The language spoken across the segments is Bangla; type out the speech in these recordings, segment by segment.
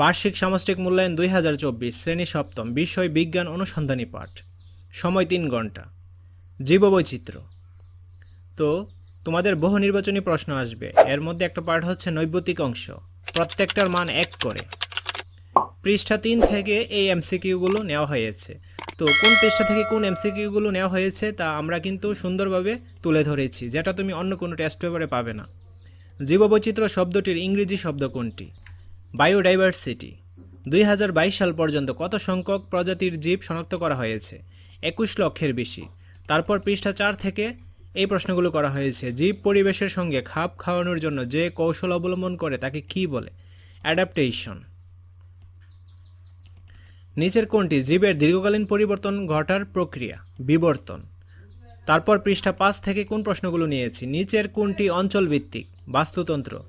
বার্ষিক সামষ্টিক মূল্যায়ন দুই হাজার চব্বিশ, শ্রেণি সপ্তম, বিষয় বিজ্ঞান অনুসন্ধানী পাঠ। সময় তিন ঘণ্টা। জীববৈচিত্র্য। তো, তোমাদের বহু নির্বাচনী প্রশ্ন আসবে। এর মধ্যে একটা পার্ট হচ্ছে নৈবতিক অংশ। প্রত্যেকটার মান এক করে। পৃষ্ঠা তিন থেকে এই এমসিকিউগুলো নেওয়া হয়েছে। তো, কোন পৃষ্ঠা থেকে কোন এমসিকিউগুলো নেওয়া হয়েছে তা আমরা কিন্তু সুন্দরভাবে তুলে ধরেছি, যেটা তুমি অন্য কোনো টেস্ট পেপারে পাবে না। জীববৈচিত্র্য শব্দটির ইংরেজি শব্দ কোনটি? বায়োডাইভার্সিটি। দুই হাজার বাইশ সাল পর্যন্ত কত সংখ্যক প্রজাতির জীব শনাক্ত করা হয়েছে? একুশ লক্ষের বেশি। তারপর পৃষ্ঠা চার থেকে এই প্রশ্নগুলো করা হয়েছে, জীব পরিবেশের সঙ্গে খাপ খাওয়ানোর জন্য যে কৌশল অবলম্বন করে তাকে কী বলে? অ্যাডাপ্টেশন। নিচের কোনটি? জীবের দীর্ঘকালীন পরিবর্তন ঘটার প্রক্রিয়া, বিবর্তন। তারপর পৃষ্ঠা পাঁচ থেকে কোন প্রশ্নগুলো নিয়েছি? নিচের কোনটি অঞ্চলভিত্তিক, বাস্তুতন্ত্র?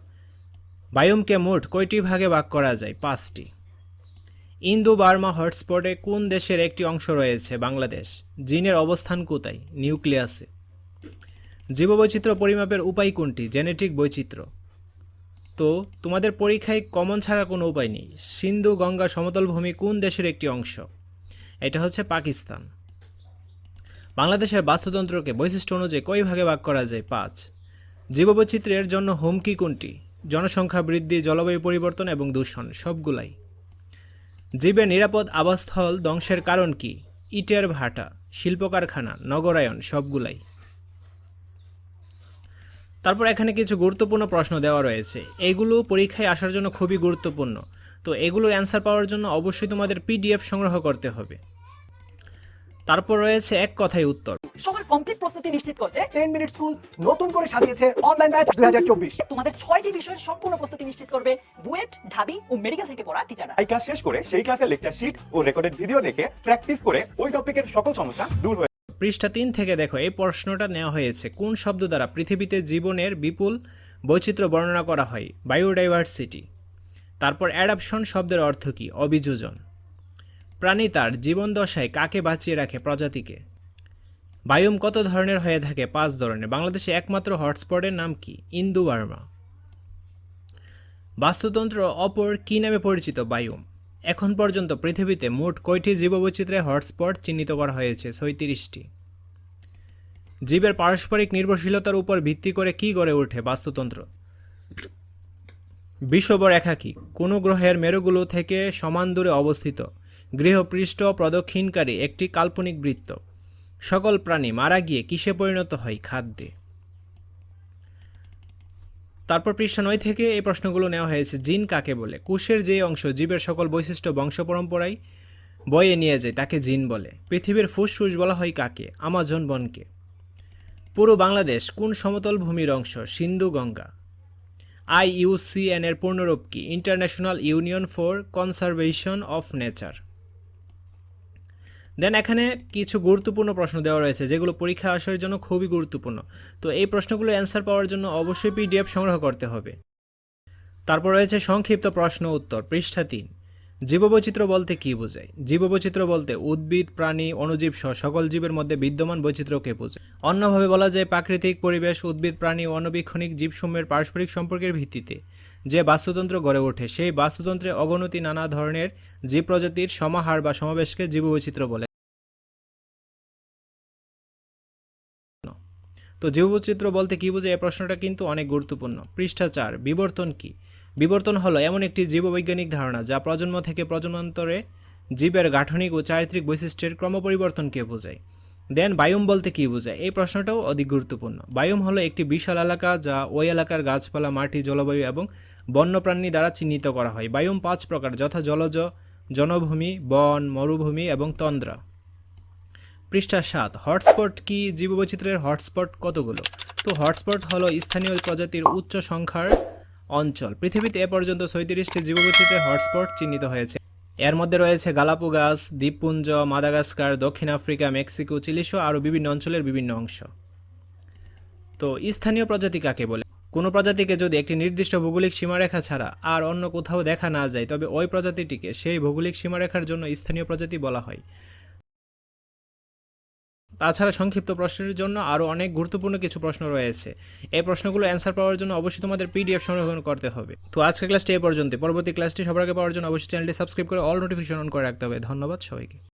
বায়ুমকে মোট কয়টি ভাগে ভাগ করা যায়? পাঁচটি। ইন্দো বার্মা হটস্পটে কোন দেশের একটি অংশ রয়েছে? বাংলাদেশ। জিনের অবস্থান কোথায়? নিউক্লিয়াসে। জীববৈচিত্র্য পরিমাপের উপায় কোনটি? জেনেটিক বৈচিত্র্য। তো, তোমাদের পরীক্ষায় কমন ছাড়া কোনো উপায় নেই। সিন্ধু গঙ্গা সমতল ভূমি কোন দেশের একটি অংশ? এটা হচ্ছে পাকিস্তান। বাংলাদেশের বাস্তুতন্ত্রকে বৈশিষ্ট্য অনুযায়ী কয় ভাগে ভাগ করা যায়? পাঁচ। জীববৈচিত্র্যের জন্য হুমকি কোনটি? জনসংখ্যা বৃদ্ধি, জলবায়ু পরিবর্তন এবং দূষণ, সবগুলাই। জীবের নিরাপদ আবাসস্থল ধ্বংসের কারণ কি? ইটের ভাটা শিল্প কারখানা নগরায়ন, সবগুলাই। তারপর এখানে কিছু গুরুত্বপূর্ণ প্রশ্ন দেওয়া রয়েছে। এগুলো পরীক্ষায় আসার জন্য খুবই গুরুত্বপূর্ণ। তো এগুলোর অ্যান্সার পাওয়ার জন্য অবশ্যই তোমাদের পিডিএফ সংগ্রহ করতে হবে। তারপর রয়েছে এক কথায় উত্তর। সবার কমপ্লিট প্রস্তুতি নিশ্চিত করতে টেন মিনিট স্কুল নতুন করে সাজিয়েছে অনলাইন হাজার চব্বিশ। তোমাদের ছয়টি বিষয়ের সম্পূর্ণ প্রস্তুতি নিশ্চিত করবে বুয়েট ঢাবি ও মেডিকেল থেকে পড়া টিচাররা এই ক্লাস শেষ করে সেই ক্লাসের লেকচার শিট ও রেকর্ডেড ভিডিও দেখে প্র্যাকটিস করে ওই টপিকের সকল সমস্যা দূর হয়ে পৃষ্ঠা তিন থেকে দেখো এই প্রশ্নটা নেওয়া হয়েছে। কোন শব্দ দ্বারা পৃথিবীতে জীবনের বিপুল বৈচিত্র্য বর্ণনা করা হয়? বায়োডাইভার্সিটি তারপর অ্যাডাপশন শব্দের অর্থ কী? অভিযোজন। প্রাণী তার জীবন দশায় কাকে বাঁচিয়ে রাখে প্রজাতিকে? বায়ুম কত ধরনের হয়ে থাকে পাঁচ ধরনের? বাংলাদেশে একমাত্র হটস্পটের নাম কি? ইন্দু বার্মা বাস্তুতন্ত্র অপর কী নামে পরিচিত বায়ুম? এখন পর্যন্ত পৃথিবীতে মোট কয়টি জীববৈচিত্র্যের হটস্পট চিহ্নিত করা হয়েছে? ছয়ত্রিশটি। জীবের পারস্পরিক নির্ভরশীলতার উপর ভিত্তি করে কি গড়ে ওঠে বাস্তুতন্ত্র? বিষবর একাকী। কোনো গ্রহের মেরুগুলো থেকে সমান দূরে অবস্থিত। গৃহপৃষ্ঠ প্রদক্ষিণকারী একটি কাল্পনিক বৃত্ত। সকল প্রাণী মারা গিয়ে কিসে পরিণত হয় খাদ্যে? তারপর পৃষ্ঠা নয় থেকে এই প্রশ্নগুলো নেওয়া হয়েছে, জিন কাকে বলে? কোষের যে অংশ, জীবের সকল বৈশিষ্ট্য, বংশ পরম্পরায় বয়ে নিয়ে যায় তাকে জিন বলে। পৃথিবীর ফুসফুস বলা হয় কাকে? আমাজন বনকে। পুরো বাংলাদেশ কোন সমতল ভূমির অংশ? সিন্ধু গঙ্গা। আইইউসিএন এর পূর্ণরূপ কি? International union for conservation of nature. Then এখানে কিছু গুরুত্বপূর্ণ প্রশ্ন দেওয়া রয়েছে, যেগুলো পরীক্ষা আসার জন্য খুবই গুরুত্বপূর্ণ। তো এই প্রশ্নগুলো অ্যান্সার পাওয়ার জন্য অবশ্যই পিডিএফ সংগ্রহ করতে হবে। তারপর রয়েছে সংক্ষিপ্ত প্রশ্ন উত্তর, পৃষ্ঠা তিন। জীববৈচিত্র্য বলতে কী বোঝায়? জীববৈচিত্র্য বলতে উদ্ভিদ, প্রাণী, অণুজীব সহ সকল জীবের মধ্যে বিদ্যমান বৈচিত্র্যকে বোঝায়। অন্যভাবে বলা যায় প্রাকৃতিক পরিবেশ, উদ্ভিদ, প্রাণী ও অনবীক্ষণিক জীবসমূহের পারস্পরিক সম্পর্কের ভিত্তিতে। যে বাস্তুতন্ত্র গড়ে ওঠে, সেই বাস্তুতন্ত্রে অগণতি নানা ধরনের জীব প্রজাতির সমাহার বা সমাবেশকে জীববৈচিত্র্য বলে। তো জীববৈচিত্র্য বলতে কী বোঝায়? এই প্রশ্নটা কিন্তু অনেক গুরুত্বপূর্ণ। পৃষ্ঠা চার, বিবর্তন কি? বিবর্তন হলো এমন একটি জীববৈজ্ঞানিক ধারণা যা প্রজন্ম থেকে প্রজন্মান্তরে জীবের গাঠনিক ও চারিত্রিক বৈশিষ্ট্যের ক্রমপরিবর্তনকে বোঝায়? দেন বায়ুম বলতে কী বোঝায়? এই প্রশ্নটাও অধিক গুরুত্বপূর্ণ। বায়ুম হলো একটি বিশাল এলাকা যা ওই এলাকার গাছপালা, মাটি, জলবায়ু এবং বন্যপ্রাণী দ্বারা চিহ্নিত করা হয়। বায়ুম পাঁচ প্রকার, যথা জলজ, জনভূমি, বন, মরুভূমি এবং তন্দ্রা। পৃষ্ঠা সাত, হটস্পট কি জীববৈচিত্র্যের হটস্পট কতগুলো? তো হটস্পট হলো স্থানীয় প্রজাতির উচ্চ সংখ্যার অঞ্চল। পৃথিবীতে এ পর্যন্ত ছয়ত্রিশটি জীববৈচিত্র্যের হটস্পট চিহ্নিত হয়েছে। এর মধ্যে রয়েছে গালাপুগাস দ্বীপপুঞ্জ, মাদাগাস্কার, দক্ষিণ আফ্রিকা, মেক্সিকো চিলিসহ আরও বিভিন্ন অঞ্চলের বিভিন্ন অংশ। তো স্থানীয় প্রজাতি কাকে বলে? কোনো প্রজাতিকে যদি একটি নির্দিষ্ট ভৌগোলিক সীমারেখা ছাড়া আর অন্য কোথাও দেখা না যায়, তবে ওই প্রজাতিটিকে সেই ভৌগোলিক সীমারেখার জন্য স্থানীয় প্রজাতি বলা হয়। তাছাড়া সংক্ষিপ্ত প্রশ্নের জন্য আরও অনেক গুরুত্বপূর্ণ কিছু প্রশ্ন রয়েছে। এই প্রশ্নগুলো অ্যান্সার পাওয়ার জন্য অবশ্যই তোমাদের পিডিএফ সংরক্ষণ করতে হবে। তো আজকের ক্লাসটি এ পর্যন্ত পরবর্তী ক্লাসটি সবার আগে পাওয়ার জন্য অবশ্যই চ্যানেলটি সাবস্ক্রাইব করে অল নোটিফিকেশন অন করে রাখতে হবে। ধন্যবাদ সবাইকে।